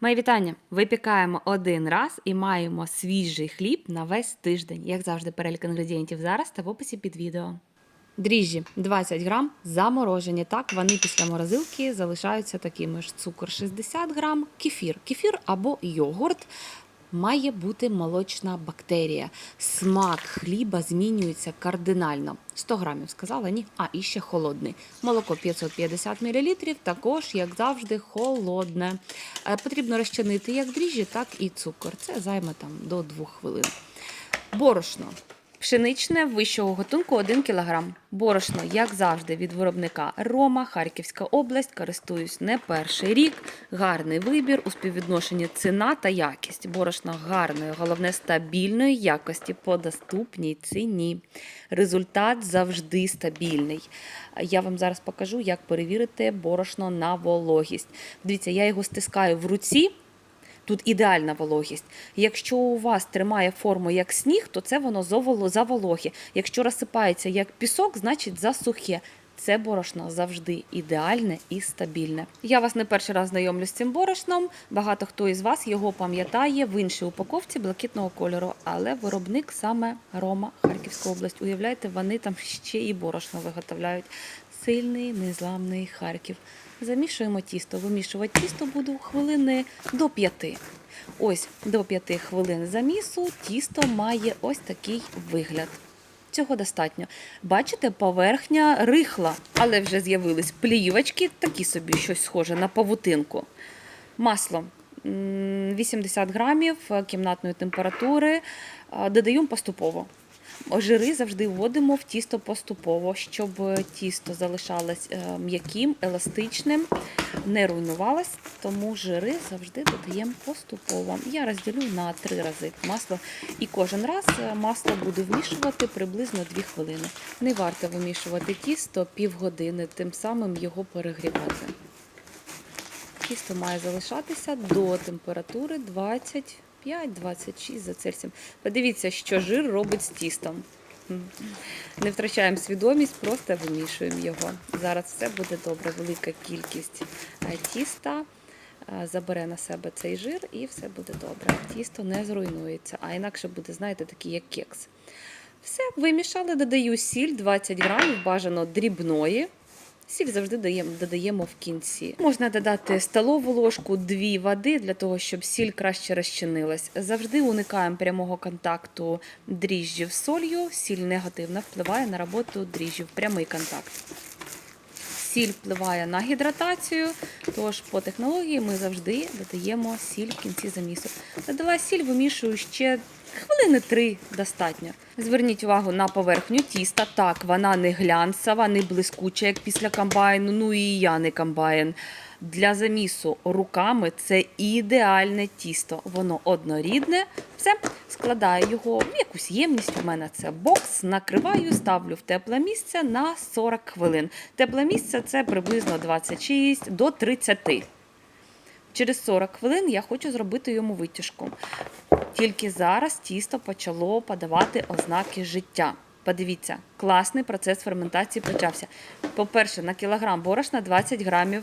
Мої вітання! Випікаємо один раз і маємо свіжий хліб на весь тиждень. Як завжди, перелік інгредієнтів зараз та в описі під відео. Дріжджі 20 грам, заморожені. Так, вони після морозилки залишаються такими ж. Цукор 60 грам, кефір. Кефір або йогурт. Має бути молочна бактерія. Смак хліба змінюється кардинально. 100 грамів сказала, ні. А і ще холодний. Молоко 550 мл, також, як завжди, холодне. Е, Потрібно розчинити як дріжджі, так і цукор. Це займе там до 2 хвилин. Борошно. Пшеничне вищого готунку 1 кг. Борошно, як завжди, від виробника Рома, Харківська область. Користуюсь не перший рік. Гарний вибір у співвідношенні ціна та якість. Борошно гарної, головне стабільної якості по доступній ціні. Результат завжди стабільний. Я вам зараз покажу, як перевірити борошно на вологість. Дивіться, я його стискаю в руці. Тут ідеальна вологість. Якщо у вас тримає форму як сніг, то це воно заволо- завологе. Якщо розсипається як пісок, значить засухе. Це борошно завжди ідеальне і стабільне. Я вас не перший раз знайомлю з цим борошном. Багато хто із вас його пам'ятає в іншій упаковці блакитного кольору, але виробник саме Рома, Харківська область. Уявляєте, вони там ще і борошно виготовляють. Сильний, незламний Харків. Замішуємо тісто. Вимішувати тісто буду хвилини до п'яти. Ось до п'яти хвилин замісу тісто має ось такий вигляд. Цього достатньо. Бачите, поверхня рихла, але вже з'явились плівочки, такі собі щось схоже на павутинку. Масло 80 грамів кімнатної температури. Е, Додаємо поступово. Жири завжди вводимо в тісто поступово, щоб тісто залишалось е, м'яким, еластичним, не руйнувалось, тому жири завжди додаємо поступово. Я розділю на три рази масло, і кожен раз е, масло буду вмішувати приблизно 2 хвилини. Не варто вимішувати тісто півгодини, тим самим його перегрівати. Тісто має залишатися до температури 25-26 за Цельсієм. Подивіться, що жир робить з тістом. Не втрачаємо свідомість, просто вимішуємо його. Зараз все буде добре. Велика кількість е, тіста е, забере на себе цей жир і все буде добре. Тісто не зруйнується, а інакше буде, знаєте, такий як кекс. Все, вимішали, додаю сіль 20 грамів, бажано дрібної. Сіль завжди даємо, додаємо в кінці. Можна додати столову ложку, дві води для того, щоб сіль краще розчинилась. Завжди уникаємо прямого контакту дріжджів з солью. Сіль негативно впливає на роботу дріжджів. Прямий контакт. Сіль впливає на гідратацію, тож по технології ми завжди додаємо сіль в кінці замісу. Додала сіль, вимішую ще хвилини три достатньо. Зверніть увагу на поверхню тіста. Так, вона не глянцева, не блискуча, як після комбайну. Ну і я не комбайн. Для замісу руками це ідеальне тісто. Воно однорідне. Все, складаю його в якусь ємність. У мене це бокс, накриваю, ставлю в тепле місце на 40 хвилин. Тепле місце це приблизно 26 до 30. Через 40 хвилин я хочу зробити йому витяжку. Тільки зараз тісто почало подавати ознаки життя. Подивіться, класний процес ферментації почався. По-перше, на кілограм борошна 20 грамів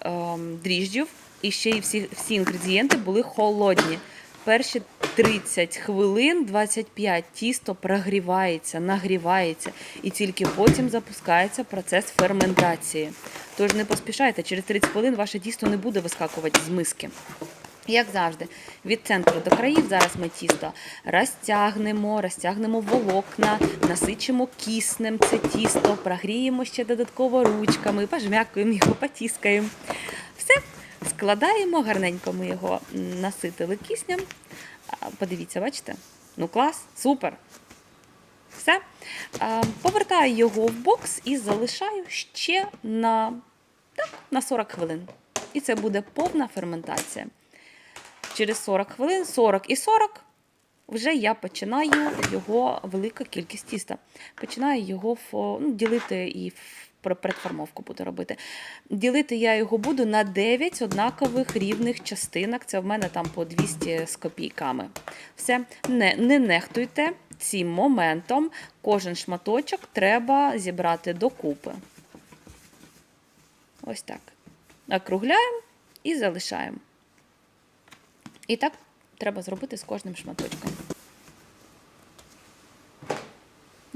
ем, дріжджів, і ще й всі, всі інгредієнти були холодні. Перші 30 хвилин, 25 тісто прогрівається, нагрівається, і тільки потім запускається процес ферментації. Тож не поспішайте, через 30 хвилин ваше тісто не буде вискакувати з миски. Як завжди, від центру до країв зараз ми тісто розтягнемо, розтягнемо волокна, насичимо киснем це тісто, прогріємо ще додатково ручками, пожмякуємо його, потіскаємо. Все, складаємо, гарненько ми його наситили киснем. Подивіться, бачите? Ну клас, супер. Все. Повертаю його в бокс і залишаю ще на, так, на 40 хвилин. І це буде повна ферментація. Через 40 хвилин, 40 і 40, вже я починаю його велика кількість тіста. Починаю його ну, ділити і передформовку буду робити. Ділити я його буду на 9 однакових рівних частинок. Це в мене там по 200 з копійками. Все, не, не нехтуйте цим моментом. Кожен шматочок треба зібрати докупи. Ось так. Округляємо і залишаємо. І так треба зробити з кожним шматочком.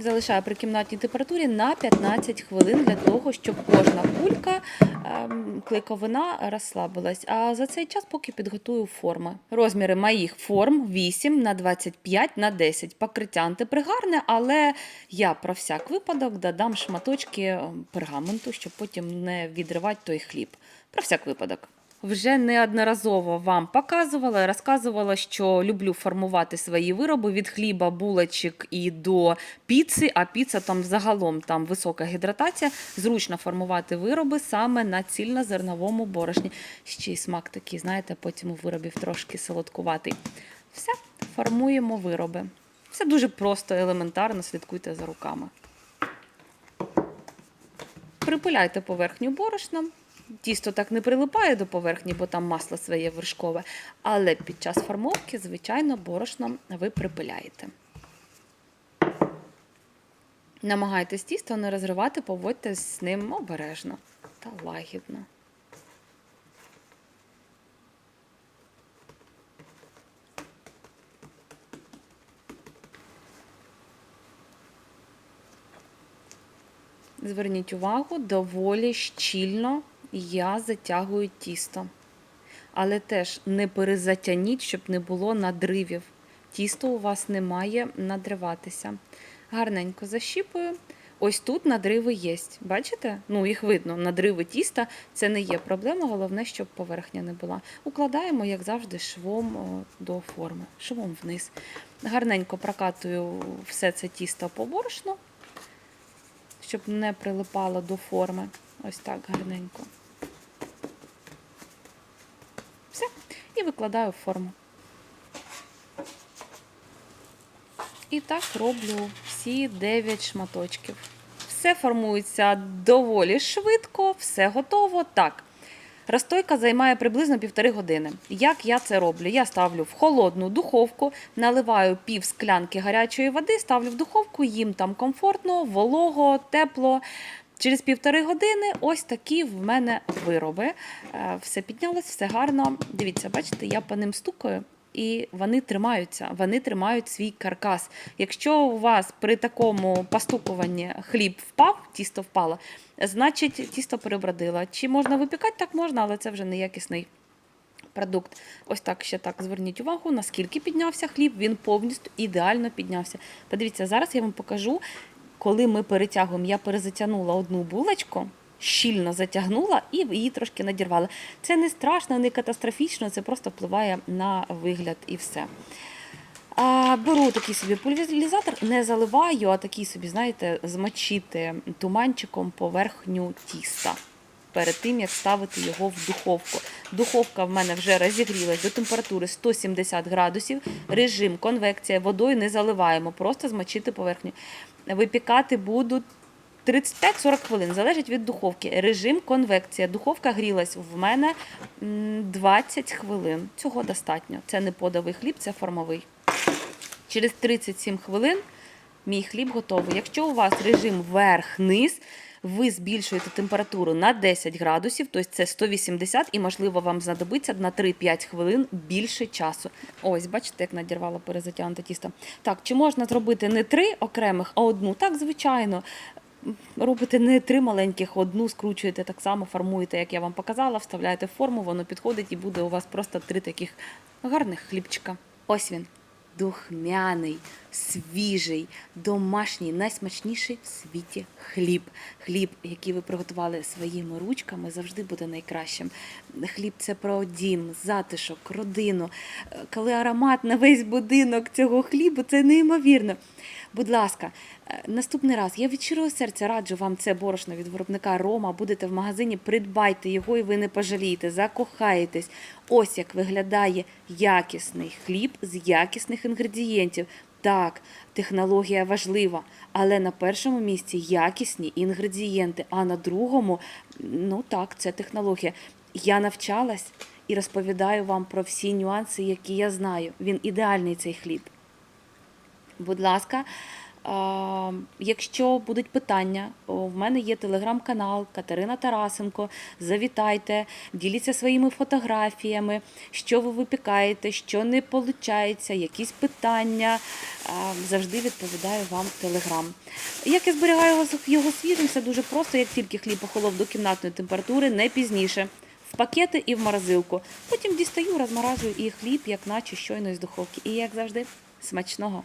Залишаю при кімнатній температурі на 15 хвилин для того, щоб кожна кулька ем, клейковина розслабилась. А за цей час поки підготую форми. Розміри моїх форм 8 на 25 на 10. Покриття антипригарне, але я про всяк випадок додам шматочки ем, пергаменту, щоб потім не відривати той хліб. Про всяк випадок. Вже неодноразово вам показувала, розказувала, що люблю формувати свої вироби від хліба, булочок і до піци. А піца там загалом там висока гідратація. Зручно формувати вироби саме на цільнозерновому борошні. Ще й смак такий, знаєте, потім у виробів трошки солодкуватий. Все, формуємо вироби. Все дуже просто, елементарно, слідкуйте за руками. Припиляйте поверхню борошном. Тісто так не прилипає до поверхні, бо там масло своє вершкове. Але під час формовки, звичайно, борошном ви припиляєте. Намагайтесь тісто не розривати, поводьтесь з ним обережно та лагідно. Зверніть увагу, доволі щільно я затягую тісто. Але теж не перезатягніть, щоб не було надривів. Тісто у вас не має надриватися. Гарненько защіпую. Ось тут надриви є. Бачите? Ну, їх видно. Надриви тіста це не є проблема, головне, щоб поверхня не була. Укладаємо, як завжди, швом до форми, швом вниз. Гарненько прокатую все це тісто по борошну, щоб не прилипало до форми. Ось так гарненько. Все. І викладаю в форму. І так роблю всі 9 шматочків. Все формується доволі швидко, все готово. Так. Розстойка займає приблизно півтори години. Як я це роблю? Я ставлю в холодну духовку, наливаю пів склянки гарячої води, ставлю в духовку, їм там комфортно, волого, тепло. Через півтори години ось такі в мене вироби. Е, Все піднялось, все гарно. Дивіться, бачите, я по ним стукаю. І вони тримаються, вони тримають свій каркас. Якщо у вас при такому постукуванні хліб впав, тісто впало, значить тісто перебродило. Чи можна випікати? Так можна, але це вже неякісний продукт. Ось так ще так зверніть увагу, наскільки піднявся хліб, він повністю ідеально піднявся. Подивіться, зараз я вам покажу, коли ми перетягуємо, я перезатягнула одну булочку, щільно затягнула і її трошки надірвала. Це не страшно, не катастрофічно, це просто впливає на вигляд і все. А, беру такий собі пульверізатор, не заливаю, а такий собі, знаєте, змочити туманчиком поверхню тіста. Перед тим, як ставити його в духовку. Духовка в мене вже розігрілась до температури 170 градусів. Режим конвекція водою не заливаємо, просто змочити поверхню. Випікати буду 35-40 хвилин, залежить від духовки. Режим конвекція. Духовка грілась в мене 20 хвилин. Цього достатньо. Це не подовий хліб, це формовий. Через 37 хвилин мій хліб готовий. Якщо у вас режим верх-низ, ви збільшуєте температуру на 10 градусів, тобто це 180, і, можливо, вам знадобиться на 3-5 хвилин більше часу. Ось, бачите, як надірвало перезатягнуте тісто. Так, чи можна зробити не три окремих, а одну? Так, звичайно. Робите не три маленьких, одну скручуєте так само, формуєте, як я вам показала, вставляєте форму, воно підходить і буде у вас просто три таких гарних хлібчика. Ось він. Духмяний, свіжий, домашній, найсмачніший в світі хліб. Хліб, який ви приготували своїми ручками, завжди буде найкращим. Хліб це про дім, затишок, родину. Е, Коли аромат на весь будинок цього хлібу, це неймовірно. Будь ласка, е, наступний раз я від щирого серця раджу вам це борошно від виробника Рома. Будете в магазині, придбайте його, і ви не пожалієте, закохаєтесь. Ось як виглядає якісний хліб з якісних інгредієнтів. Так, технологія важлива, але на першому місці якісні інгредієнти, а на другому, ну так, це технологія. Я навчалась і розповідаю вам про всі нюанси, які я знаю. Він ідеальний цей хліб. Будь ласка, Якщо будуть питання, в мене є телеграм-канал Катерина Тарасенко. Завітайте, діліться своїми фотографіями, що ви випікаєте, що не виходить, якісь питання. Завжди відповідаю вам в телеграм. Як я зберігаю його- його свіжим, все дуже просто, як тільки хліб охолов до кімнатної температури, не пізніше. В пакети і в морозилку. Потім дістаю, розморажую і хліб, як наче щойно із духовки. І як завжди, смачного!